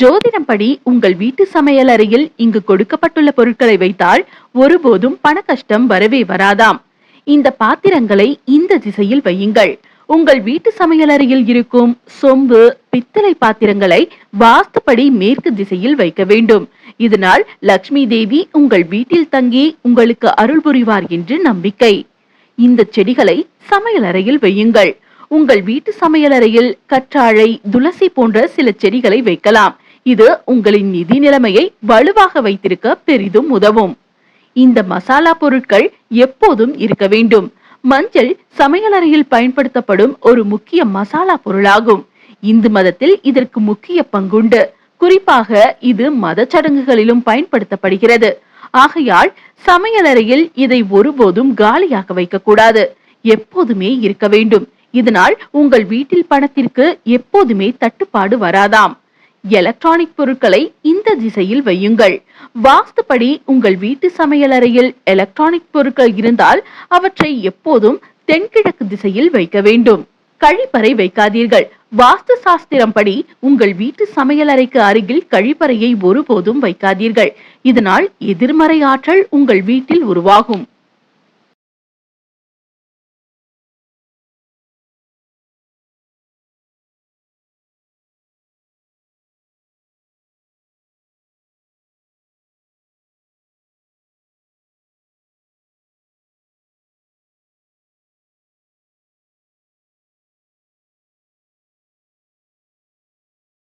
ஜோதிடம்படி உங்கள் வீட்டு சமையல் அறையில் இங்கு கொடுக்கப்பட்டுள்ள பொருட்களை வைத்தால் ஒருபோதும் பண கஷ்டம் வரவே வராதாம். இந்த பாத்திரங்களை இந்த திசையில் வையுங்கள். உங்கள் வீட்டு சமையலறையில் இருக்கும் சொம்பு பித்தளை பாத்திரங்களை வாஸ்துப்படி மேற்கு திசையில் வைக்க வேண்டும். இதனால் லக்ஷ்மி தேவி உங்கள் வீட்டில் தங்கி உங்களுக்கு அருள் புரிவார் என்று நம்பிக்கை. இந்த செடிகளை சமையல் அறையில் வையுங்கள். உங்கள் வீட்டு சமையலறையில் கற்றாழை துளசி போன்ற சில செடிகளை வைக்கலாம். இது உங்களின் நிதி நிலைமையை வலுவாக வைத்திருக்க பெரிதும் உதவும். இந்த மசாலா பொருட்கள் எப்போதும் இருக்க வேண்டும். மஞ்சள் சமையலறையில் பயன்படுத்தப்படும் ஒரு முக்கிய மசாலா பொருளாகும். இந்து மதத்தில் இதற்கு முக்கிய பங்குண்டு. குறிப்பாக இது மத சடங்குகளிலும் பயன்படுத்தப்படுகிறது. ஆகையால் சமையலறையில் இதை ஒருபோதும் காலியாக வைக்கக்கூடாது. எப்போதுமே இருக்க வேண்டும். இதனால் உங்கள் வீட்டில் பணத்திற்கு எப்போதுமே தட்டுப்பாடு வராதாம். எலக்ட்ரானிக் பொருட்களை இந்த திசையில் வையுங்கள். வாஸ்துப்படி உங்கள் வீட்டு சமையலறையில் எலக்ட்ரானிக் பொருட்கள் இருந்தால் அவற்றை எப்போதும் தென்கிழக்கு திசையில் வைக்க வேண்டும். கழிப்பறை வைக்காதீர்கள். வாஸ்து சாஸ்திரம் படி உங்கள் வீட்டு சமையலறைக்கு அருகில் கழிப்பறையை ஒருபோதும் வைக்காதீர்கள். இதனால் எதிர்மறை ஆற்றல் உங்கள் வீட்டில் உருவாகும்.